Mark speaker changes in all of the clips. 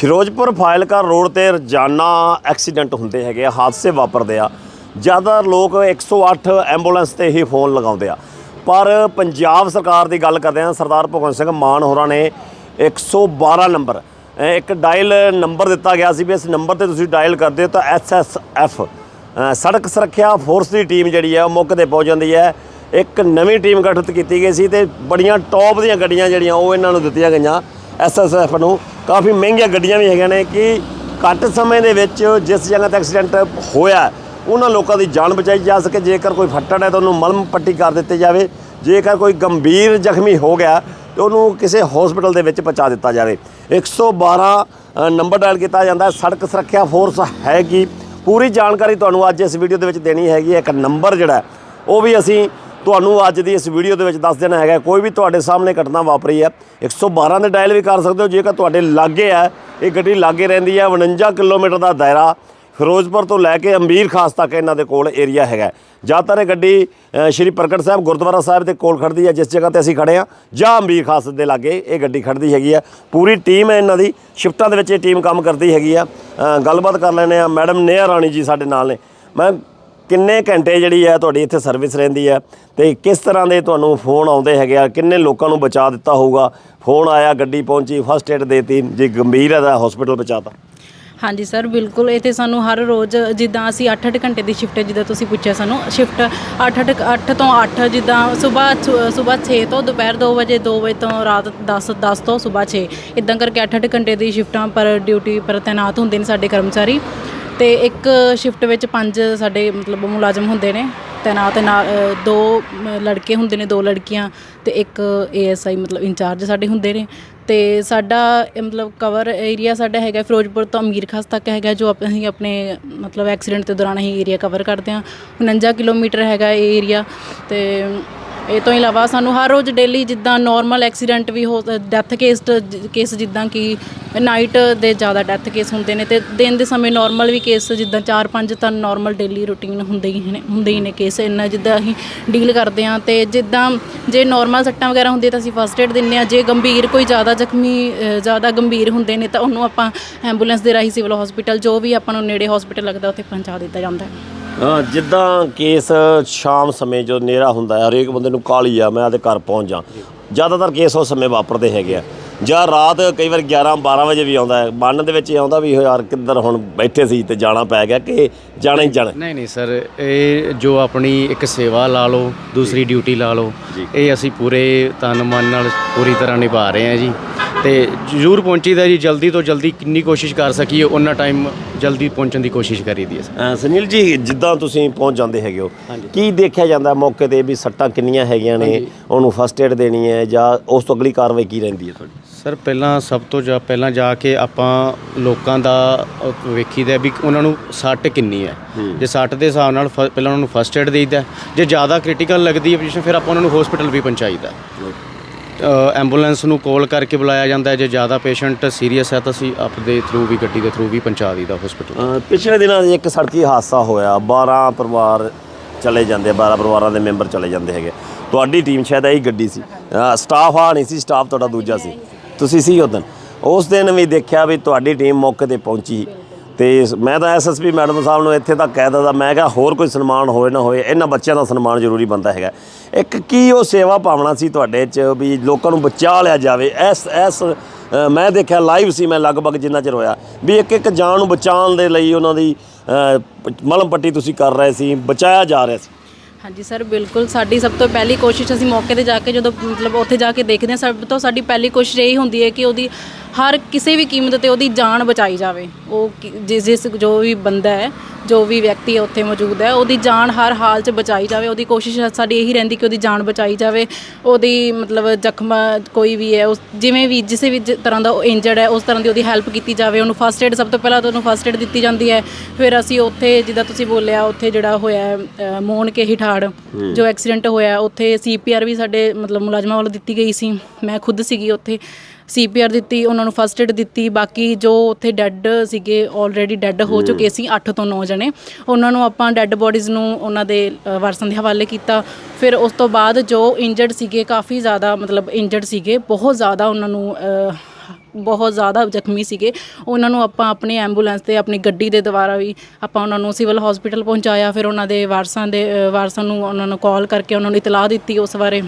Speaker 1: Firozpur Fazilka road ਤੇ ਰੋਜ਼ਾਨਾ accident ਹੁੰਦੇ ਹੈਗੇ ਆ, ਹਾਦਸੇ ਵਾਪਰਦੇ ਆ। ਜ਼ਿਆਦਾ ਲੋਕ 108 ਐਂਬੂਲੈਂਸ ਤੇ ਹੀ ਫੋਨ ਲਗਾਉਂਦੇ ਆ। ਪਰ ਪੰਜਾਬ ਸਰਕਾਰ ਦੀ ਗੱਲ ਕਰਦੇ ਆ ਸਰਦਾਰ ਭਗਵੰਤ ਸਿੰਘ ਮਾਨ ਹੋਰਾਂ ਨੇ 112 ਨੰਬਰ ਇੱਕ ਡਾਇਲ ਨੰਬਰ ਦਿੱਤਾ ਗਿਆ ਸੀ ਵੀ ਇਸ ਨੰਬਰ ਤੇ ਤੁਸੀਂ ਡਾਇਲ ਕਰਦੇ ਹੋ ਤਾਂ ਐਸਐਸਐਫ ਸੜਕ ਸੁਰੱਖਿਆ ਫੋਰਸ ਦੀ ਟੀਮ ਜਿਹੜੀ ਹੈ ਉਹ ਮੌਕੇ ਤੇ ਪਹੁੰਚ ਜਾਂਦੀ ਹੈ। ਇੱਕ ਨਵੀਂ ਟੀਮ ਗਠਿਤ ਕੀਤੀ ਗਈ ਸੀ ਤੇ ਬੜੀਆਂ ਟੌਪ ਦੀਆਂ ਗੱਡੀਆਂ ਜਿਹੜੀਆਂ ਉਹ ਇਹਨਾਂ ਨੂੰ ਦਿੱਤੀਆਂ ਗਈਆਂ ਐਸਐਸਐਫ ਨੂੰ। ਕਾਫੀ ਮਹਿੰਗੀਆਂ ਗੱਡੀਆਂ ਵੀ ਹੈਗੀਆਂ ਨੇ ਕਿ ਘੱਟ ਸਮੇਂ ਦੇ ਵਿੱਚ ਜਿਸ ਜਗ੍ਹਾ ਤੇ ਐਕਸੀਡੈਂਟ ਹੋਇਆ ਉਹਨਾਂ ਲੋਕਾਂ ਦੀ ਜਾਨ ਬਚਾਈ ਜਾ ਸਕੇ। ਜੇਕਰ ਕੋਈ ਫੱਟੜ ਹੈ ਤਾਂ ਉਹਨੂੰ ਮਲਮ ਪੱਟੀ ਕਰ ਦਿੱਤੀ ਜਾਵੇ। ਜੇਕਰ ਕੋਈ ਗੰਭੀਰ ਜ਼ਖਮੀ ਹੋ ਗਿਆ ਤੇ ਉਹਨੂੰ ਕਿਸੇ ਹਸਪੀਟਲ ਦੇ ਵਿੱਚ ਪਹੁੰਚਾ ਦਿੱਤਾ ਜਾਵੇ। 112 ਅ, ਨੰਬਰ ਡਾਇਲ ਕੀਤਾ ਜਾਂਦਾ ਹੈ। ਸੜਕ ਸੁਰੱਖਿਆ ਫੋਰਸ ਹੈਗੀ। ਪੂਰੀ ਜਾਣਕਾਰੀ ਤੁਹਾਨੂੰ ਅੱਜ ਇਸ ਵੀਡੀਓ ਦੇ ਵਿੱਚ ਦੇਣੀ ਹੈਗੀ ਹੈ। ਇੱਕ ਨੰਬਰ ਜਿਹੜਾ ਉਹ ਵੀ ਅਸੀਂ ਤੁਹਾਨੂੰ ਅੱਜ ਦੀ ਇਸ ਵੀਡੀਓ ਦੇ ਵਿੱਚ ਦੱਸ ਦੇਣਾ ਹੈਗਾ, ਕੋਈ ਵੀ ਤੁਹਾਡੇ ਸਾਹਮਣੇ ਘਟਨਾ ਵਾਪਰੀ ਹੈ 112 ਦੇ ਡਾਇਲ ਵੀ ਕਰ ਸਕਦੇ ਹੋ, ਜੇਕਰ ਤੁਹਾਡੇ ਲਾਗੇ ਹੈ, ਇਹ ਗੱਡੀ ਲਾਗੇ ਰਹਿੰਦੀ ਹੈ 49 ਕਿਲੋਮੀਟਰ ਦਾ ਦਾਇਰਾ, ਫਿਰੋਜ਼ਪੁਰ ਤੋਂ ਲੈ ਕੇ ਅੰਬੀਰ ਖਾਸ ਤੱਕ ਇਹਨਾਂ ਦੇ ਕੋਲ ਏਰੀਆ ਹੈਗਾ ਜ਼ਿਆਦਾਤਰ ਇਹ ਗੱਡੀ ਸ਼੍ਰੀ ਪ੍ਰਗਟ ਸਾਹਿਬ ਗੁਰਦੁਆਰਾ ਸਾਹਿਬ ਦੇ ਕੋਲ ਖੜਦੀ ਹੈ, ਜਿਸ ਜਗ੍ਹਾ ਤੇ ਅਸੀਂ ਖੜੇ ਆ ਜਾਂ ਅੰਬੀਰ ਖਾਸ ਦੇ ਲਾਗੇ ਇਹ ਗੱਡੀ ਖੜਦੀ ਹੈਗੀ ਆ ਪੂਰੀ ਟੀਮ ਹੈ ਇਹਨਾਂ ਦੀ, ਸ਼ਿਫਟਾਂ ਦੇ ਵਿੱਚ ਇਹ ਟੀਮ ਕੰਮ ਕਰਦੀ ਹੈਗੀ ਆ ਗੱਲਬਾਤ ਕਰ ਲੈਣੇ ਆ ਮੈਡਮ ਨੇਹਾ ਰਾਣੀ ਜੀ ਸਾਡੇ ਨਾਲ ਨੇ। ਮੈਂ ਕਿੰਨੇ ਘੰਟੇ ਜਿਹੜੀ ਹੈ ਤੁਹਾਡੀ ਇੱਥੇ ਸਰਵਿਸ ਰਹਿੰਦੀ ਹੈ ਤੇ ਕਿਸ ਤਰ੍ਹਾਂ ਦੇ ਤੁਹਾਨੂੰ ਫੋਨ ਆਉਂਦੇ ਹੈਗੇ ਆ? ਕਿੰਨੇ ਲੋਕਾਂ ਨੂੰ ਬਚਾ ਦਿੱਤਾ ਹੋਊਗਾ? ਫੋਨ ਆਇਆ, ਗੱਡੀ ਪਹੁੰਚੀ ਫਸਟ ਏਡ ਦੇਤੀ, ਜੇ ਗੰਭੀਰ ਹੈ ਤਾਂ ਹਸਪੀਟਲ ਪਹੁੰਚਾਤਾ।
Speaker 2: ਹਾਂਜੀ ਸਰ, ਬਿਲਕੁਲ। ਇਹ ਤੇ ਸਾਨੂੰ ਹਰ ਰੋਜ਼ ਜਿੱਦਾਂ ਅਸੀਂ 8-8 ਘੰਟੇ ਦੀ ਸ਼ਿਫਟ ਹੈ, ਜਿੱਦਾਂ ਤੁਸੀਂ ਪੁੱਛਿਆ ਸਾਨੂੰ ਸ਼ਿਫਟ 8-8 8 ਤੋਂ 8 ਜਿੱਦਾਂ ਸਵੇਰ ਸਵੇਰ 6 ਤੋਂ ਦੁਪਹਿਰ 2 ਵਜੇ 2 ਵਜੇ ਤੋਂ ਰਾਤ 10 10 ਤੋਂ ਸਵੇਰ 6 ਇਦਾਂ ਕਰਕੇ 8-8 ਘੰਟੇ ਦੀ ਸ਼ਿਫਟਾਂ ਪਰ ਡਿਊਟੀ ਪਰ ਤੈਨਾਤ ਹੁੰਦੇ ਨੇ ਸਾਡੇ ਕਰਮਚਾਰੀ। ਤੇ ਇੱਕ ਸ਼ਿਫਟ ਵਿੱਚ ਪੰਜ ਸਾਡੇ ਮਤਲਬ ਮੁਲਾਜ਼ਮ ਹੁੰਦੇ ਨੇ ਤੈਨਾਤ ਨਾਲ ਅ, ਦੋ ਅ, ਲੜਕੇ ਹੁੰਦੇ ਨੇ ਦੋ ਲੜਕੀਆਂ ਤੇ ਇੱਕ ਏਐਸਆਈ ਮਤਲਬ ਇੰਚਾਰਜ ਸਾਡੇ ਹੁੰਦੇ ਨੇ। ਤੇ ਸਾਡਾ ਇਹ ਮਤਲਬ ਕਵਰ ਏਰੀਆ ਸਾਡਾ ਹੈਗਾ ਫਿਰੋਜ਼ਪੁਰ ਤੋਂ ਅਮੀਰ ਖਾਸ ਤੱਕ ਹੈਗਾ ਜੋ ਆਪ- ਅਸੀਂ ਆਪਣੇ ਮਤਲਬ ਐਕਸੀਡੈਂਟ ਦੇ ਦੌਰਾਨ ਅਸੀਂ ਏਰੀਆ ਕਵਰ ਕਰਦੇ ਹਾਂ। 49 ਕਿਲੋਮੀਟਰ ਹੈਗਾ ਇਹ ਏਰੀਆ ਤੇ ਇਹ ਤੋਂ ਇਲਾਵਾ ਸਾਨੂੰ ਹਰ ਰੋਜ਼ ਡੇਲੀ ਜਿੱਦਾਂ ਨਾਰਮਲ ਐਕਸੀਡੈਂਟ ਵੀ ਹੋ ਡੈਥ ਕੇਸ ਕੇਸ ਜਿੱਦਾਂ ਕਿ ਨਾਈਟ ਦੇ ਜ਼ਿਆਦਾ ਡੈਥ ਕੇਸ ਹੁੰਦੇ ਨੇ ਤੇ ਦਿਨ ਦੇ ਸਮੇਂ ਨਾਰਮਲ ਵੀ ਕੇਸ ਜਿੱਦਾਂ 4-5 ਤਾਂ ਨਾਰਮਲ ਡੇਲੀ ਰੂਟੀਨ ਹੁੰਦੇ ਹੀ ਨੇ, ਹੁੰਦੇ ਹੀ ਨੇ ਕੇਸ ਇੰਨਾ ਜਿੱਦਾਂ ਅਸੀਂ ਡੀਲ ਕਰਦੇ ਹਾਂ ਤੇ ਜਿੱਦਾਂ ਜੇ ਨਾਰਮਲ ਸੱਟਾਂ ਵਗੈਰਾ ਹੁੰਦੀਆਂ ਤਾਂ ਅਸੀਂ ਫਸਟ ਏਡ ਦਿੰਨੇ ਆ ਜੇ ਗੰਭੀਰ ਕੋਈ ਜ਼ਿਆਦਾ ਜ਼ਖਮੀ ਜ਼ਿਆਦਾ ਗੰਭੀਰ ਹੁੰਦੇ ਨੇ ਤਾਂ ਉਹਨੂੰ ਆਪਾਂ ਐਂਬੂਲੈਂਸ ਦੇ ਰਾਹੀਂ ਸਿਵਲ ਹਸਪੀਟਲ ਜੋ ਵੀ ਆਪਾਂ ਨੂੰ ਨੇੜੇ ਹਸਪੀਟਲ ਲੱਗਦਾ ਉੱਥੇ ਪਹੁੰਚਾ ਦਿੱਤਾ ਜਾਂਦਾ ਹੈ।
Speaker 1: ਜਿੱਦਾਂ ਕੇਸ ਸ਼ਾਮ ਸਮੇਂ ਜੋ ਨੇਰਾ ਹੁੰਦਾ ਹੈ ਹਰੇਕ ਬੰਦੇ ਨੂੰ ਕਾਲੀ ਆ ਮੈਂ ਆਦੇ ਘਰ ਪਹੁੰਚ ਜਾ। ਜ਼ਿਆਦਾਤਰ ਕੇਸ ਉਸ ਸਮੇਂ ਵਾਪਰਦੇ ਹੈਗੇ ਆ। ਜਾਂ ਰਾਤ ਕਈ ਵਾਰ 11 12 ਵਜੇ ਵੀ ਆਉਂਦਾ ਹੈ। ਮਨ ਦੇ ਵਿੱਚ ਇਹ ਆਉਂਦਾ ਵੀ ਯਾਰ ਕਿੱਧਰ ਹੁਣ ਬੈਠੇ ਸੀ ਤੇ ਜਾਣਾ ਪੈ ਗਿਆ ਕਿ ਜਾਣਾ ਹੀ ਜਾਣਾ।
Speaker 3: ਨਹੀਂ ਨਹੀਂ ਸਰ ਇਹ ਜੋ ਆਪਣੀ ਇੱਕ ਸੇਵਾ ਲਾ ਲਓ ਦੂਸਰੀ ਡਿਊਟੀ ਲਾ ਲਓ ਇਹ ਅਸੀਂ ਪੂਰੇ ਤਨ ਮਨ ਨਾਲ ਪੂਰੀ ਤਰ੍ਹਾਂ ਨਿਭਾ ਰਹੇ ਹਾਂ ਜੀ। ਤੇ ਜ਼ਰੂਰ ਪਹੁੰਚੀਦਾ ਜੀ ਜਲਦੀ ਤੋਂ ਜਲਦੀ ਕਿੰਨੀ ਕੋਸ਼ਿਸ਼ ਕਰ ਸਕੀਏ ਉਹਨਾਂ ਟਾਈਮ ਜਲਦੀ ਪਹੁੰਚਣ ਦੀ ਕੋਸ਼ਿਸ਼ ਕਰੀਦੀ ਹੈ
Speaker 1: ਸੁਨੀਲ ਜੀ ਜਿੱਦਾਂ ਤੁਸੀਂ ਪਹੁੰਚ ਜਾਂਦੇ ਹੈਗੇ ਹੋ ਕੀ ਦੇਖਿਆ ਜਾਂਦਾ ਮੌਕੇ ਤੇ ਵੀ ਸੱਟਾਂ ਕਿੰਨੀਆਂ ਹੈਗੀਆਂ ਨੇ ਉਹਨੂੰ ਫਸਟ ਏਡ ਦੇਣੀ ਹੈ ਜਾਂ ਉਸ ਤੋਂ ਅਗਲੀ ਕਾਰਵਾਈ ਕੀ ਰਹਿੰਦੀ ਹੈ ਤੁਹਾਡੀ?
Speaker 3: ਸਰ ਪਹਿਲਾਂ ਸਭ ਤੋਂ ਜਾ ਪਹਿਲਾਂ ਜਾ ਕੇ ਆਪਾਂ ਲੋਕਾਂ ਦਾ ਅ, ਵੇਖੀਦਾ ਵੀ ਉਹਨਾਂ ਨੂੰ ਸੱਟ ਕਿੰਨੀ ਹੈ। ਜੇ ਸੱਟ ਦੇ ਹਿਸਾਬ ਨਾਲ ਫ- ਪਹਿਲਾਂ ਉਹਨਾਂ ਨੂੰ ਫਸਟ ਏਡ ਦੇਈਦਾ ਜੇ ਜ਼ਿਆਦਾ ਕ੍ਰਿਟੀਕਲ ਲੱਗਦੀ ਹੈ ਪੋਜੀਸ਼ਨ ਫਿਰ ਆਪਾਂ ਉਹਨਾਂ ਨੂੰ ਹਸਪੀਟਲ ਵੀ ਪਹੁੰਚਾਈਦਾ ਐਂਬੂਲੈਂਸ ਨੂੰ ਕਾਲ ਕਰਕੇ ਬੁਲਾਇਆ ਜਾਂਦਾ ਹੈ। ਜੇ ਜ਼ਿਆਦਾ ਪੇਸ਼ੈਂਟ ਸੀਰੀਅਸ ਹੈ ਤਾਂ ਅਸੀਂ ਆਪਦੇ ਥਰੂ ਵੀ, ਗੱਡੀ ਦੇ ਥਰੂ ਵੀ ਪਹੁੰਚਾ ਦਈਦਾ ਹਸਪੀਟਲ
Speaker 1: ਪਿਛਲੇ ਦਿਨਾਂ 'ਚ ਇੱਕ ਸੜਕੀ ਹਾਦਸਾ ਹੋਇਆ। 12 ਪਰਿਵਾਰ ਚਲੇ ਜਾਂਦੇ 12 ਪਰਿਵਾਰਾਂ ਦੇ ਮੈਂਬਰ ਚਲੇ ਜਾਂਦੇ ਹੈਗੇ। ਤੁਹਾਡੀ ਟੀਮ ਸ਼ਾਇਦ ਇਹੀ ਗੱਡੀ ਸੀ। ਸਟਾਫ ਆ ਨਹੀਂ ਸੀ ਸਟਾਫ ਤੁਹਾਡਾ ਦੂਜਾ ਸੀ। ਤੁਸੀਂ ਸੀ ਉਦੋਂ। ਉਸ ਦਿਨ ਵੀ ਦੇਖਿਆ ਵੀ ਤੁਹਾਡੀ ਟੀਮ ਮੌਕੇ ਤੇ ਪਹੁੰਚੀ। ਤੇ ਮੈਂ ਤਾਂ ਐਸਐਸਪੀ ਮੈਡਮ ਸਾਹਿਬ ਨੂੰ ਇੱਥੇ ਤੱਕ ਕਹਿ ਦਿੱਤਾ ਮੈਂ ਕਿਹਾ ਹੋਰ ਕੋਈ ਸਨਮਾਨ ਹੋਏ ਨਾ ਹੋਏ, ਇਹਨਾਂ ਬੱਚਿਆਂ ਦਾ ਸਨਮਾਨ ਜ਼ਰੂਰੀ ਬੰਦਾ ਹੈਗਾ। ਇੱਕ ਕੀ ਉਹ ਸੇਵਾ ਭਾਵਨਾ ਸੀ ਤੁਹਾਡੇ 'ਚ ਵੀ ਲੋਕਾਂ ਨੂੰ ਬਚਾ ਲਿਆ ਜਾਵੇ? ਐਸ ਐਸ ਮੈਂ ਦੇਖਿਆ ਲਾਈਵ ਸੀ ਮੈਂ ਲਗਭਗ ਜਿੰਨਾ ਚਿਰ ਹੋਇਆ। ਵੀ ਇੱਕ ਇੱਕ ਜਾਨ ਨੂੰ ਬਚਾਉਣ ਦੇ ਲਈ ਉਹਨਾਂ ਦੀ ਮਲਮ ਪੱਟੀ ਤੁਸੀਂ ਕਰ ਰਹੇ ਸੀ, ਬਚਾਇਆ ਜਾ ਰਿਹਾ ਸੀ।
Speaker 2: ਹਾਂਜੀ, ਸਰ, ਬਿਲਕੁਲ। ਸਾਡੀ ਸਭ ਤੋਂ ਪਹਿਲੀ ਕੋਸ਼ਿਸ਼ ਅਸੀਂ ਮੌਕੇ ਤੇ ਜਾ ਕੇ ਜਦੋਂ, ਮਤਲਬ ਉੱਥੇ ਜਾ ਕੇ ਦੇਖਦੇ ਹਾਂ, ਸਭ ਤੋਂ ਸਾਡੀ ਪਹਿਲੀ ਕੋਸ਼ਿਸ਼ ਇਹੀ ਹੁੰਦੀ ਹੈ ਕਿ ਉਹਦੀ ਹਰ ਕਿਸੇ ਵੀ ਕੀਮਤ ਤੇ ਉਹਦੀ ਜਾਨ ਬਚਾਈ ਜਾਵੇ। ਉਹ ਕਿ- ਜਿਸ ਜਿਸ ਜੋ ਵੀ ਬੰਦਾ ਹੈ ਜੋ ਵੀ ਵਿਅਕਤੀ ਉੱਥੇ ਮੌਜੂਦ ਹੈ ਉਹਦੀ ਜਾਨ ਹਰ ਹਾਲ 'ਚ ਬਚਾਈ ਜਾਵੇ ਉਹਦੀ ਕੋਸ਼ਿਸ਼ ਸਾਡੀ ਇਹੀ ਰਹਿੰਦੀ ਕਿ ਉਹਦੀ ਜਾਨ ਬਚਾਈ ਜਾਵੇ ਉਹਦੀ ਮਤਲਬ ਜ਼ਖਮ ਕੋਈ ਵੀ ਹੈ ਉਸ ਜਿਵੇਂ ਵੀ ਕਿਸੇ ਵੀ ਤਰ੍ਹਾਂ ਦਾ ਉਹ ਇੰਜਰਡ ਹੈ ਉਸ ਤਰ੍ਹਾਂ ਦੀ ਉਹਦੀ ਹੈਲਪ ਕੀਤੀ ਜਾਵੇ ਉਹਨੂੰ ਫਸਟ ਏਡ ਸਭ ਤੋਂ ਪਹਿਲਾਂ ਤਾਂ ਉਹਨੂੰ ਫਸਟ ਏਡ ਦਿੱਤੀ ਜਾਂਦੀ ਹੈ ਫਿਰ ਅਸੀਂ ਉੱਥੇ ਜਿੱਦਾਂ ਤੁਸੀਂ ਬੋਲਿਆ ਉੱਥੇ ਜਿਹੜਾ ਹੋਇਆ ਮੋਹਨ ਕੇ ਹਿਠਾੜ ਜੋ ਐਕਸੀਡੈਂਟ ਹੋਇਆ ਉੱਥੇ ਸੀਪੀਆਰ ਵੀ ਸਾਡੇ ਮਤਲਬ ਮੁਲਾਜ਼ਮਾਂ ਵੱਲੋਂ ਦਿੱਤੀ ਗਈ ਸੀ ਮੈਂ ਖੁਦ ਸੀਗੀ ਉੱਥੇ ਸੀਪੀਆਰ ਦਿੱਤੀ ਉਹਨਾਂ ਨੂੰ ਫਸਟ ਏਡ ਦਿੱਤੀ ਬਾਕੀ ਜੋ ਉੱਥੇ ਡੈੱਡ ਸੀਗੇ ਆਲਰੇਡੀ ਡੈੱਡ ਹੋ ਚੁੱਕੇ ਸੀ 8 ਤੋਂ 9 ਜਣੇ। ਉਹਨਾਂ ਨੂੰ ਆਪਾਂ ਡੈੱਡ ਬੋਡੀਜ਼ ਨੂੰ ਉਹਨਾਂ ਦੇ ਵਾਰਸਾਂ ਦੇ ਹਵਾਲੇ ਕੀਤਾ। ਫਿਰ ਉਸ ਤੋਂ ਬਾਅਦ ਜੋ ਇੰਜਰਡ ਸੀਗੇ ਕਾਫੀ ਜ਼ਿਆਦਾ ਮਤਲਬ ਇੰਜਰਡ ਸੀਗੇ ਬਹੁਤ ਜ਼ਿਆਦਾ ਉਹਨਾਂ ਨੂੰ ਬਹੁਤ ਜ਼ਿਆਦਾ ਜ਼ਖਮੀ ਸੀਗੇ। ਉਹਨਾਂ ਨੂੰ ਆਪਾਂ ਆਪਣੀ ਐਂਬੂਲੈਂਸ ਤੇ ਆਪਣੀ ਗੱਡੀ ਦੇ ਦੁਆਰਾ ਵੀ ਆਪਾਂ ਉਹਨਾਂ ਨੂੰ ਸਿਵਲ ਹਸਪੀਟਲ ਪਹੁੰਚਾਇਆ। ਫਿਰ ਉਹਨਾਂ ਦੇ ਵਾਰਸਾਂ ਦੇ ਵਾਰਸਾਂ ਨੂੰ ਉਹਨਾਂ ਨੂੰ ਕਾਲ ਕਰਕੇ ਉਹਨਾਂ ਨੂੰ ਇਤਲਾਹ ਦਿੱਤੀ ਉਸ ਬਾਰੇ।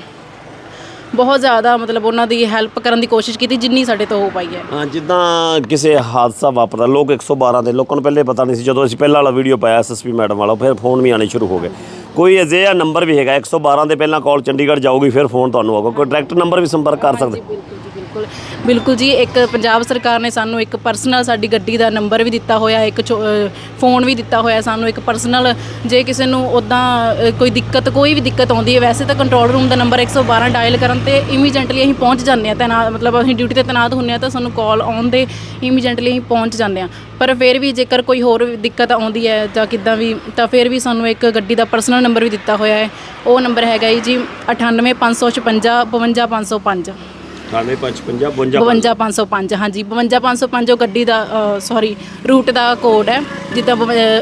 Speaker 2: ਬਹੁਤ ਜ਼ਿਆਦਾ ਮਤਲਬ ਉਹਨਾਂ ਦੀ ਹੈਲਪ ਕਰਨ ਦੀ ਕੋਸ਼ਿਸ਼ ਕੀਤੀ ਜਿੰਨੀ ਸਾਡੇ ਤੋਂ ਹੋ ਪਾਈ ਹੈ।
Speaker 1: ਹਾਂ, ਜਿੱਦਾਂ ਕਿਸੇ ਹਾਦਸਾ ਵਾਪਰਦਾ ਲੋਕ 112 ਦੇ ਲੋਕਾਂ ਨੂੰ ਪਹਿਲੇ ਪਤਾ ਨਹੀਂ ਸੀ ਜਦੋਂ ਅਸੀਂ ਪਹਿਲਾਂ ਵਾਲਾ ਵੀਡੀਓ ਪਾਇਆ ਐਸਐਸਪੀ ਮੈਡਮ ਵਾਲਾ ਫਿਰ ਫੋਨ ਵੀ ਆਣੇ ਸ਼ੁਰੂ ਹੋ ਗਏ। ਕੋਈ ਅਜਿਹਾ ਨੰਬਰ ਵੀ ਹੈਗਾ 112 ਦੇ ਪਹਿਲਾਂ ਕਾਲ ਚੰਡੀਗੜ੍ਹ ਜਾਊਗੀ ਫਿਰ ਫੋਨ ਤੁਹਾਨੂੰ ਆਊਗਾ ਕੋਈ ਡਾਇਰੈਕਟ ਨੰਬਰ ਵੀ ਸੰਪਰਕ ਕਰ ਸਕਦੇ।
Speaker 2: ਬਿਲਕੁਲ ਜੀ ਬਿਲਕੁਲ ਜੀ, ਇੱਕ ਪੰਜਾਬ ਸਰਕਾਰ ਨੇ ਸਾਨੂੰ ਇੱਕ ਪਰਸਨਲ ਸਾਡੀ ਗੱਡੀ ਦਾ ਨੰਬਰ ਵੀ ਦਿੱਤਾ ਹੋਇਆ, ਇੱਕ ਛੋ- ਫੋਨ ਵੀ ਦਿੱਤਾ ਹੋਇਆ ਸਾਨੂੰ, ਇੱਕ ਪਰਸਨਲ ਜੇ ਕਿਸੇ ਨੂੰ ਉਦਾਂ ਕੋਈ ਦਿੱਕਤ, ਕੋਈ ਵੀ ਦਿੱਕਤ ਆਉਂਦੀ ਹੈ, ਵੈਸੇ ਤਾਂ ਕੰਟਰੋਲ ਰੂਮ ਦਾ ਨੰਬਰ 112 ਡਾਇਲ ਕਰਨ ਤੇ ਇਮੀਡੀਏਟਲੀ ਅਸੀਂ ਪਹੁੰਚ ਜਾਂਦੇ ਆ ਤੈਨਾਤ ਮਤਲਬ ਅਸੀਂ ਡਿਊਟੀ ਤੇ ਤੈਨਾਤ ਹੁੰਨੇ ਆ ਤਾਂ ਸਾਨੂੰ ਕਾਲ ਆਉਣ ਦੇ ਇਮੀਡੀਏਟਲੀ ਅਸੀਂ ਪਹੁੰਚ ਜਾਂਦੇ ਆ ਪਰ ਫਿਰ ਵੀ ਜੇਕਰ ਕੋਈ ਹੋਰ ਵੀ ਦਿੱਕਤ ਆਉਂਦੀ ਹੈ ਜਾਂ ਕਿੱਦਾਂ ਵੀ, ਤਾਂ ਫਿਰ ਵੀ ਸਾਨੂੰ ਇੱਕ ਗੱਡੀ ਦਾ ਪਰਸਨਲ ਨੰਬਰ ਵੀ ਦਿੱਤਾ ਹੋਇਆ ਹੈ। ਉਹ ਨੰਬਰ ਹੈਗਾ ਜੀ 98556 52505
Speaker 1: 9855
Speaker 2: 52505 ਹਾਂਜੀ 52505 ਉਹ ਗੱਡੀ ਦਾ ਸੌਰੀ ਰੂਟ ਦਾ ਕੋਡ ਹੈ। ਜਿੱਦਾਂ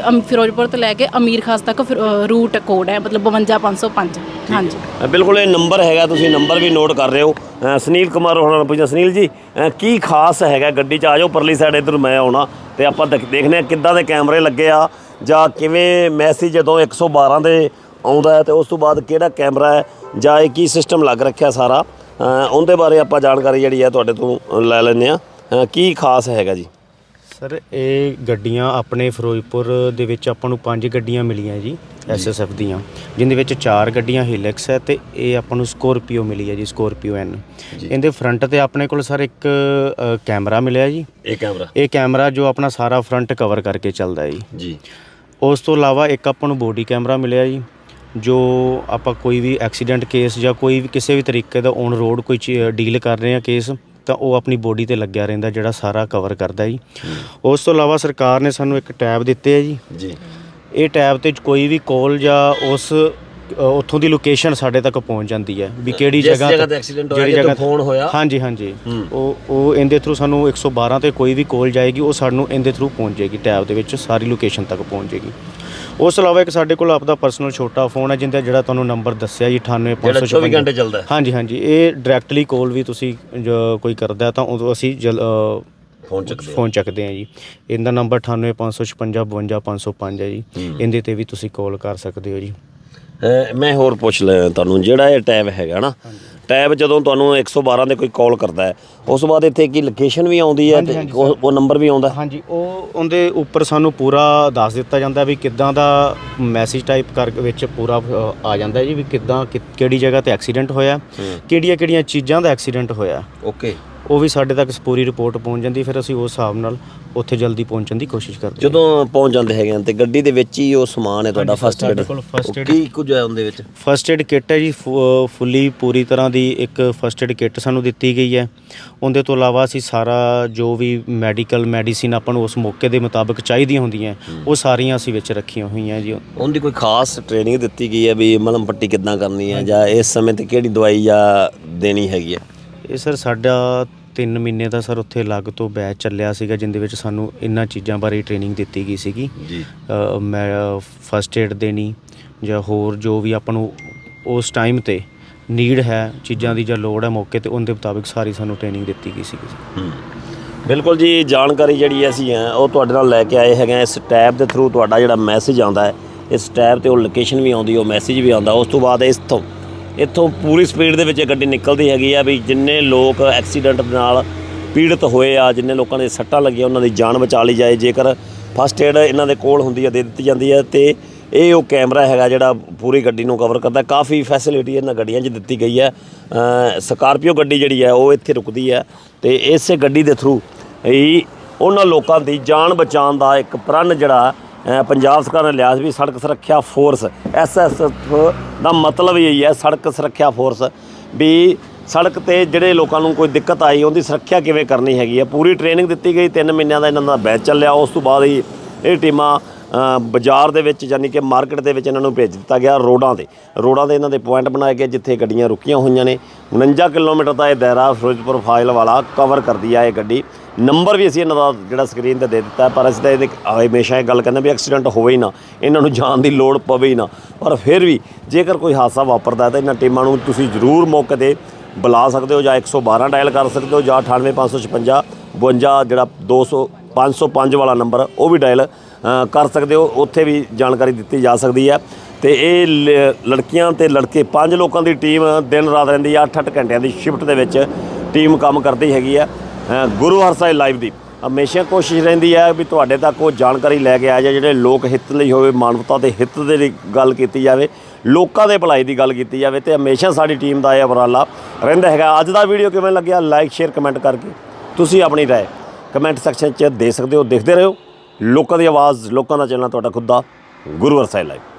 Speaker 2: ਅਮ- ਫਿਰੋਜ਼ਪੁਰ ਤੋਂ ਲੈ ਕੇ ਅਮੀਰ ਖਾਸ ਤੱਕ ਫਿਰ, ਰੂਟ ਕੋਡ ਹੈ ਮਤਲਬ 52505 ਹਾਂਜੀ।
Speaker 1: ਅ, ਬਿਲਕੁਲ ਇਹ ਨੰਬਰ ਹੈਗਾ ਤੁਸੀਂ ਨੰਬਰ ਵੀ ਨੋਟ ਕਰ ਰਹੇ ਹੋ। ਅ, ਸੁਨੀਲ ਕੁਮਾਰ ਹੋਣਾ ਨੂੰ ਪੁੱਛਣਾ ਸੁਨੀਲ ਜੀ ਅ, ਕੀ ਖਾਸ ਹੈਗਾ ਗੱਡੀ 'ਚ? ਆ ਜਾਓ ਪਰਲੀ ਸਾਈਡ ਇੱਧਰ ਮੈਂ ਆਉਣਾ ਤੇ ਆਪਾਂ ਦੇਖ- ਦੇਖਦੇ ਹਾਂ ਕਿੱਦਾਂ ਦੇ ਕੈਮਰੇ ਲੱਗੇ ਆ ਜਾਂ ਕਿਵੇਂ ਮੈਸੇਜ ਜਦੋਂ 112 ਦੇ ਆਉਂਦਾ ਹੈ ਤੇ ਉਸ ਤੋਂ ਬਾਅਦ ਕਿਹੜਾ ਕੈਮਰਾ ਹੈ ਜਾਂ ਇਹ ਕੀ ਸਿਸਟਮ ਲੱਗ ਰੱਖਿਆ ਸਾਰਾ? ਉਹਦੇ ਬਾਰੇ ਆਪਾਂ ਜਾਣਕਾਰੀ ਜਿਹੜੀ ਹੈ ਤੁਹਾਡੇ ਤੋਂ ਲੈ ਲੈਂਦੇ ਆ ਕੀ ਖਾਸ ਹੈਗਾ ਜੀ?
Speaker 3: ਸਰ ਇਹ ਗੱਡੀਆਂ ਆਪਣੇ ਫਿਰੋਜ਼ਪੁਰ ਦੇ ਵਿੱਚ ਆਪਾਂ ਨੂੰ ਪੰਜ ਗੱਡੀਆਂ ਮਿਲੀਆਂ ਜੀ ਐਸਐਸਐਫ ਦੀਆਂ ਜਿੰਦੇ ਵਿੱਚ ਚਾਰ ਗੱਡੀਆਂ ਹਿਲੈਕਸ ਹੈ ਤੇ ਇਹ ਆਪਾਂ ਨੂੰ ਸਕੋਰਪੀਓ ਮਿਲੀ ਹੈ ਜੀ ਸਕੋਰਪੀਓ ਐਨ। ਇਹਦੇ ਫਰੰਟ ਤੇ ਆਪਣੇ ਕੋਲ ਸਰ ਇੱਕ ਕੈਮਰਾ ਮਿਲਿਆ ਜੀ।
Speaker 1: ਇਹ ਕੈਮਰਾ?
Speaker 3: ਇਹ ਕੈਮਰਾ ਜੋ ਆਪਣਾ ਸਾਰਾ ਫਰੰਟ ਕਵਰ ਕਰਕੇ ਚੱਲਦਾ ਹੈ ਜੀ।
Speaker 1: ਜੀ।
Speaker 3: ਉਸ ਤੋਂ ਇਲਾਵਾ ਇੱਕ ਆਪਾਂ ਨੂੰ ਬੋਡੀ ਕੈਮਰਾ ਮਿਲਿਆ ਜੀ। ਜੋ ਆਪਾਂ ਕੋਈ ਵੀ ਐਕਸੀਡੈਂਟ ਕੇਸ ਜਾਂ ਕੋਈ ਵੀ ਕਿਸੇ ਵੀ ਤਰੀਕੇ ਦਾ ਔਨ ਰੋਡ ਕੋਈ ਡੀਲ ਕਰ ਰਹੇ ਆ ਕੇਸ ਤਾਂ ਉਹ ਆਪਣੀ ਬੋਡੀ ਤੇ ਲੱਗਿਆ ਰਹਿੰਦਾ ਜਿਹੜਾ ਸਾਰਾ ਕਵਰ ਕਰਦਾ ਜੀ। ਉਸ ਤੋਂ ਇਲਾਵਾ ਸਰਕਾਰ ਨੇ ਸਾਨੂੰ ਇੱਕ ਟੈਬ ਦਿੱਤੇ ਹੈ ਜੀ।
Speaker 1: ਜੀ।
Speaker 3: ਇਹ ਟੈਬ ਤੇ ਕੋਈ ਵੀ ਕਾਲ ਜਾਂ ਉਸ ਉੱਥੋਂ ਦੀ ਲੋਕੇਸ਼ਨ ਸਾਡੇ ਤੱਕ ਪਹੁੰਚ ਜਾਂਦੀ ਹੈ ਵੀ ਕਿਹੜੀ
Speaker 1: ਜਿਸ
Speaker 3: ਜਗ੍ਹਾ
Speaker 1: ਤੇ accident ਹੋਇਆ, ਜਿੱਥੋਂ phone ਹੋਇਆ।
Speaker 3: ਹਾਂਜੀ ਹਾਂਜੀ। ਉਹ ਉਹ ਇਹਦੇ ਥਰੂ ਸਾਨੂੰ 112 ਤੇ ਕੋਈ ਵੀ ਕਾਲ ਜਾਏਗੀ ਉਹ ਸਾਨੂੰ ਇਹਦੇ ਥਰੂ ਪਹੁੰਚ ਜਾਏਗੀ ਟੈਬ ਦੇ ਵਿੱਚ ਸਾਰੀ ਲੋਕੇਸ਼ਨ ਤੱਕ ਪਹੁੰਚ ਜਾਏਗੀ। ਉਸ ਤੋਂ ਇਲਾਵਾ ਇੱਕ ਸਾਡੇ ਕੋਲ ਆਪਦਾ ਪਰਸਨਲ ਛੋਟਾ ਫੋਨ ਹੈ ਜਿੰਦਾ ਜਿਹੜਾ ਤੁਹਾਨੂੰ ਨੰਬਰ ਦੱਸਿਆ ਜੀ 98556
Speaker 1: ਜਿਹੜਾ 24 ਘੰਟੇ ਚੱਲਦਾ।
Speaker 3: ਹਾਂਜੀ ਹਾਂਜੀ। ਇਹ ਡਾਇਰੈਕਟਲੀ ਕਾਲ ਵੀ ਤੁਸੀਂ ਜੋ ਕੋਈ ਕਰਦਾ ਤਾਂ ਉਦੋਂ ਅਸੀਂ
Speaker 1: ਫੋਨ ਚੱਕਦੇ
Speaker 3: ਫੋਨ ਚੱਕਦੇ ਆ ਜੀ। ਇਹਦਾ ਨੰਬਰ 98556 52505 ਹੈ ਜੀ। ਇਹਦੇ ਤੇ ਵੀ ਤੁਸੀਂ ਕਾਲ ਕਰ ਸਕਦੇ ਹੋ ਜੀ।
Speaker 1: ਮੈਂ ਹੋਰ ਪੁੱਛ ਲਿਆ ਤੁਹਾਨੂੰ ਜਿਹੜਾ ਇਹ ਟੈਬ ਹੈਗਾ ਨਾ ਟੈਬ ਜਦੋਂ ਤੁਹਾਨੂੰ 112 ਦੇ ਕੋਈ ਕਾਲ ਕਰਦਾ ਹੈ ਉਸ ਤੋਂ ਬਾਅਦ ਇੱਥੇ ਕੀ ਲੋਕੇਸ਼ਨ ਵੀ ਆਉਂਦੀ ਹੈ ਤੇ ਉਹ ਉਹ ਨੰਬਰ ਵੀ ਆਉਂਦਾ
Speaker 3: ਹਾਂਜੀ ਉਹ ਉਹਦੇ ਉੱਪਰ ਸਾਨੂੰ ਪੂਰਾ ਦੱਸ ਦਿੱਤਾ ਜਾਂਦਾ ਵੀ ਕਿੱਦਾਂ ਦਾ ਮੈਸੇਜ ਟਾਈਪ ਕਰ ਵਿੱਚ ਪੂਰਾ ਅ, ਆ ਜਾਂਦਾ ਜੀ ਵੀ ਕਿੱਦਾਂ ਕਿ- ਕਿਹੜੀ ਜਗ੍ਹਾ ਤੇ ਐਕਸੀਡੈਂਟ ਹੋਇਆ ਕਿਹੜੀਆਂ ਕਿਹੜੀਆਂ ਚੀਜ਼ਾਂ ਦਾ ਐਕਸੀਡੈਂਟ ਹੋਇਆ।
Speaker 1: ਓਕੇ।
Speaker 3: ਉਹ ਵੀ ਸਾਡੇ ਤੱਕ ਪੂਰੀ ਰਿਪੋਰਟ ਪਹੁੰਚ ਜਾਂਦੀ ਫਿਰ ਅਸੀਂ ਉਸ ਹਿਸਾਬ ਨਾਲ ਉੱਥੇ ਜਲਦੀ ਪਹੁੰਚਣ ਦੀ ਕੋਸ਼ਿਸ਼ ਕਰਦੇ ਹਾਂ।
Speaker 1: ਜਦੋਂ ਪਹੁੰਚ ਜਾਂਦੇ ਹੈਗੇ ਆ ਤੇ ਗੱਡੀ ਦੇ ਵਿੱਚ ਹੀ ਉਹ ਸਮਾਨ ਹੈ ਤੁਹਾਡਾ ਫਸਟ ਏਡ
Speaker 3: ਸਾਡੇ ਕੋਲ first aid-
Speaker 1: ਕੀ ਕੁਝ ਹੈ ਉਹਦੇ ਵਿੱਚ?
Speaker 3: ਫਸਟ ਏਡ ਕਿੱਟ ਹੈ ਜੀ ਫੁੱਲੀ ਪੂਰੀ ਤਰ੍ਹਾਂ ਦੀ ਇੱਕ ਫਸਟ ਏਡ ਕਿੱਟ ਸਾਨੂੰ ਦਿੱਤੀ ਗਈ ਹੈ। ਉਹਦੇ ਤੋਂ ਇਲਾਵਾ ਅਸੀਂ ਸਾਰਾ ਜੋ ਵੀ ਮੈਡੀਕਲ ਮੈਡੀਸਿਨ ਆਪਾਂ ਨੂੰ ਉਸ ਮੌਕੇ ਦੇ ਮੁਤਾਬਕ ਚਾਹੀਦੀਆਂ ਹੁੰਦੀਆਂ ਉਹ ਸਾਰੀਆਂ ਅਸੀਂ ਵਿੱਚ ਰੱਖੀਆਂ ਹੋਈਆਂ ਜੀ।
Speaker 1: ਉਹਦੀ ਕੋਈ ਖਾਸ ਟ੍ਰੇਨਿੰਗ ਦਿੱਤੀ ਗਈ ਹੈ ਵੀ ਮਲਮ ਪੱਟੀ ਕਿੱਦਾਂ ਕਰਨੀ ਹੈ ਜਾਂ ਇਸ ਸਮੇਂ ਤੇ ਕਿਹੜੀ ਦਵਾਈ ਜਾਂ ਦੇਣੀ ਹੈਗੀ ਹੈ?
Speaker 3: ਇਹ ਸਰ ਸਾਡਾ 3 ਮਹੀਨੇ ਦਾ ਸਰ ਉੱਥੇ ਅਲੱਗ ਤੋਂ ਬੈਚ ਚੱਲਿਆ ਸੀਗਾ ਜਿੰਦੇ ਵਿੱਚ ਸਾਨੂੰ ਇਹਨਾਂ ਚੀਜ਼ਾਂ ਬਾਰੇ ਟ੍ਰੇਨਿੰਗ ਦਿੱਤੀ ਗਈ ਸੀਗੀ।
Speaker 1: ਜੀ।
Speaker 3: ਮੈਂ ਫਸਟ ਏਡ ਦੇਣੀ ਜਾਂ ਹੋਰ ਜੋ ਵੀ ਆਪਾਂ ਨੂੰ ਉਸ ਟਾਈਮ ਤੇ ਨੀਡ ਹੈ, ਚੀਜ਼ਾਂ ਦੀ ਜਾਂ ਲੋੜ ਹੈ ਮੌਕੇ ਤੇ, ਉਹਦੇ ਮੁਤਾਬਿਕ ਸਾਰੀ ਸਾਨੂੰ ਟ੍ਰੇਨਿੰਗ ਦਿੱਤੀ ਗਈ ਸੀਗੀ
Speaker 1: ਹੂੰ। ਬਿਲਕੁਲ ਜੀ, ਜਾਣਕਾਰੀ ਜਿਹੜੀ ਅਸੀਂ ਹੈ, ਉਹ ਤੁਹਾਡੇ ਨਾਲ ਲੈ ਕੇ ਆਏ ਹੈਗੇ ਹਾਂ। ਇਸ ਟੈਬ ਦੇ ਥਰੂ ਤੁਹਾਡਾ ਜਿਹੜਾ ਮੈਸੇਜ ਆਉਂਦਾ ਹੈ, ਇਸ ਟੈਬ ਤੇ ਉਹ ਲੋਕੇਸ਼ਨ ਵੀ ਆਉਂਦੀ, ਉਹ ਮੈਸੇਜ ਵੀ ਆਉਂਦਾ ਉਸ ਤੋਂ ਬਾਅਦ ਇਸ ਤੋਂ ਇੱਥੋਂ ਪੂਰੀ ਸਪੀਡ ਦੇ ਵਿੱਚ ਇਹ ਗੱਡੀ ਨਿਕਲਦੀ ਹੈਗੀ ਆ ਵੀ ਜਿੰਨੇ ਲੋਕ ਐਕਸੀਡੈਂਟ ਦੇ ਨਾਲ ਪੀੜਤ ਹੋਏ ਆ, ਜਿੰਨੇ ਲੋਕਾਂ ਦੇ ਸੱਟਾਂ ਲੱਗੀਆਂ, ਉਹਨਾਂ ਦੀ ਜਾਨ ਬਚਾ ਲਈ ਜਾਏ ਜੇਕਰ ਫਸਟ ਏਡ ਇਹਨਾਂ ਦੇ ਕੋਲ ਹੁੰਦੀ ਹੈ ਦੇ ਦਿੱਤੀ ਜਾਂਦੀ ਹੈ ਤੇ ਇਹ ਉਹ ਕੈਮਰਾ ਹੈਗਾ ਜਿਹੜਾ ਪੂਰੀ ਗੱਡੀ ਨੂੰ ਕਵਰ ਕਰਦਾ ਕਾਫੀ ਫੈਸਿਲਿਟੀ ਇਹਨਾਂ ਗੱਡੀਆਂ 'ਚ ਦਿੱਤੀ ਗਈ ਹੈ। ਸਕਾਰਪੀਓ ਗੱਡੀ ਜਿਹੜੀ ਹੈ, ਉਹ ਇੱਥੇ ਰੁਕਦੀ ਹੈ ਤੇ ਇਸੇ ਗੱਡੀ ਦੇ ਥਰੂ ਹੀ ਉਹਨਾਂ ਲੋਕਾਂ ਦੀ ਜਾਨ ਬਚਾਉਣ ਦਾ ਇੱਕ ਪ੍ਰਣ ਜਿਹੜਾ ਪੰਜਾਬ ਸਰਕਾਰ ਨੇ ਲਿਆ ਸੀ ਵੀ ਸੜਕ ਸੁਰੱਖਿਆ ਫੋਰਸ ਐਸਐਸਐਫ ਦਾ ਮਤਲਬ ਇਹ ਹੈ, ਸੜਕ ਸੁਰੱਖਿਆ ਫੋਰਸ ਵੀ ਸੜਕ ਤੇ ਜਿਹੜੇ ਲੋਕਾਂ ਨੂੰ ਕੋਈ ਦਿੱਕਤ ਆਈ, ਉਹਦੀ ਸੁਰੱਖਿਆ ਕਿਵੇਂ ਕਰਨੀ ਹੈਗੀ ਹੈ। ਪੂਰੀ ਟ੍ਰੇਨਿੰਗ ਦਿੱਤੀ ਗਈ 3 ਮਹੀਨਿਆਂ ਦਾ ਇਹਨਾਂ ਦਾ ਬੈਚ ਚੱਲਿਆ। ਉਸ ਤੋਂ ਬਾਅਦ ਹੀ ਇਹ ਟੀਮਾਂ ਬਾਜ਼ਾਰ ਦੇ ਵਿੱਚ, ਯਾਨੀ ਕਿ ਮਾਰਕੀਟ ਦੇ ਵਿੱਚ ਇਹਨਾਂ ਨੂੰ ਭੇਜ ਦਿੱਤਾ ਗਿਆ ਰੋਡਾਂ ਤੇ। ਰੋਡਾਂ ਦੇ ਇਹਨਾਂ ਦੇ ਪੁਆਇੰਟ ਬਣਾਏ ਗਏ, ਜਿੱਥੇ ਗੱਡੀਆਂ ਰੁਕੀਆਂ ਹੋਈਆਂ ਨੇ। 49 ਕਿਲੋਮੀਟਰ ਦਾ ਇਹ ਦਾਇਰਾ ਫਿਰੋਜ਼ਪੁਰ ਫਾਈਲ ਵਾਲਾ ਕਵਰ ਕਰਦੀ ਆ ਇਹ ਗੱਡੀ। ਨੰਬਰ ਵੀ ਅਸੀਂ ਇਹਨਾਂ ਦਾ ਜਿਹੜਾ ਸਕਰੀਨ ਤੇ ਦੇ ਦਿੱਤਾ, ਪਰ ਅਸੀਂ ਤਾਂ ਇਹਦੇ ਹਮੇਸ਼ਾ ਇਹ ਗੱਲ ਕਹਿੰਦੇ ਵੀ ਐਕਸੀਡੈਂਟ ਹੋਵੇ ਹੀ ਨਾ। ਇਹਨਾਂ ਨੂੰ ਜਾਣ ਦੀ ਲੋੜ ਪਵੇ ਹੀ ਨਾ। ਪਰ ਫਿਰ ਵੀ ਜੇਕਰ ਕੋਈ ਹਾਦਸਾ ਵਾਪਰਦਾ ਤਾਂ ਇਹਨਾਂ ਟੀਮਾਂ ਨੂੰ ਤੁਸੀਂ ਜ਼ਰੂਰ ਮੌਕੇ ਤੇ ਬੁਲਾ ਸਕਦੇ ਹੋ ਜਾਂ 112 ਡਾਇਲ ਕਰ ਸਕਦੇ ਹੋ ਜਾਂ 98556 52 ਜਿਹੜਾ 200 505 ਵਾਲਾ ਨੰਬਰ ਉਹ ਵੀ ਡਾਇਲ ਕਰ ਸਕਦੇ ਹੋ ਉੱਥੇ ਵੀ ਜਾਣਕਾਰੀ ਦਿੱਤੀ ਜਾ ਸਕਦੀ ਹੈ। ਤੇ ਇਹ ਲੜਕੀਆਂ ਤੇ ਲੜਕੇ ਪੰਜ ਲੋਕਾਂ ਦੀ ਟੀਮ ਦਿਨ ਰਾਤ ਰਹਿੰਦੀ ਆ 8-8 ਘੰਟਿਆਂ ਦੀ ਸ਼ਿਫਟ ਦੇ ਵਿੱਚ ਟੀਮ ਕੰਮ ਕਰਦੀ ਹੈਗੀ ਆ ਅ, ਗੁਰੂ ਹਰਸਾਏ ਲਾਈਵ ਦੀ ਹਮੇਸ਼ਾ ਕੋਸ਼ਿਸ਼ ਰਹਿੰਦੀ ਹੈ ਵੀ ਤੁਹਾਡੇ ਤੱਕ ਉਹ ਜਾਣਕਾਰੀ ਲੈ ਕੇ ਆ ਜਾਏ ਜਿਹੜੇ ਲੋਕ ਹਿੱਤ ਲਈ ਹੋਵੇ ਮਾਨਵਤਾ ਦੇ ਹਿੱਤ ਦੇ ਲਈ ਗੱਲ ਕੀਤੀ ਜਾਵੇ ਲੋਕਾਂ ਦੇ ਭਲਾਈ ਦੀ ਗੱਲ ਕੀਤੀ ਜਾਵੇ ਤੇ ਹਮੇਸ਼ਾ ਸਾਡੀ ਟੀਮ ਦਾ ਇਹ ਉਪਰਾਲਾ ਰਹਿੰਦਾ ਹੈਗਾ। ਅੱਜ ਦਾ ਵੀਡੀਓ ਕਿਵੇਂ ਲੱਗਿਆ? ਲਾਈਕ ਸ਼ੇਅਰ ਕਮੈਂਟ ਕਰਕੇ ਤੁਸੀਂ ਆਪਣੀ ਰਾਏ ਕਮੈਂਟ ਸੈਕਸ਼ਨ 'ਚ ਦੇ ਸਕਦੇ ਹੋ ਦੇਖਦੇ ਰਹੋ। ਲੋਕਾਂ ਦੀ ਆਵਾਜ਼ ਲੋਕਾਂ ਦਾ ਚੱਲਣਾ ਤੁਹਾਡਾ ਖੁਦ ਦਾ ਗੁਰੂਵਰ ਹਰਸਾਏ ਲਾਈਵ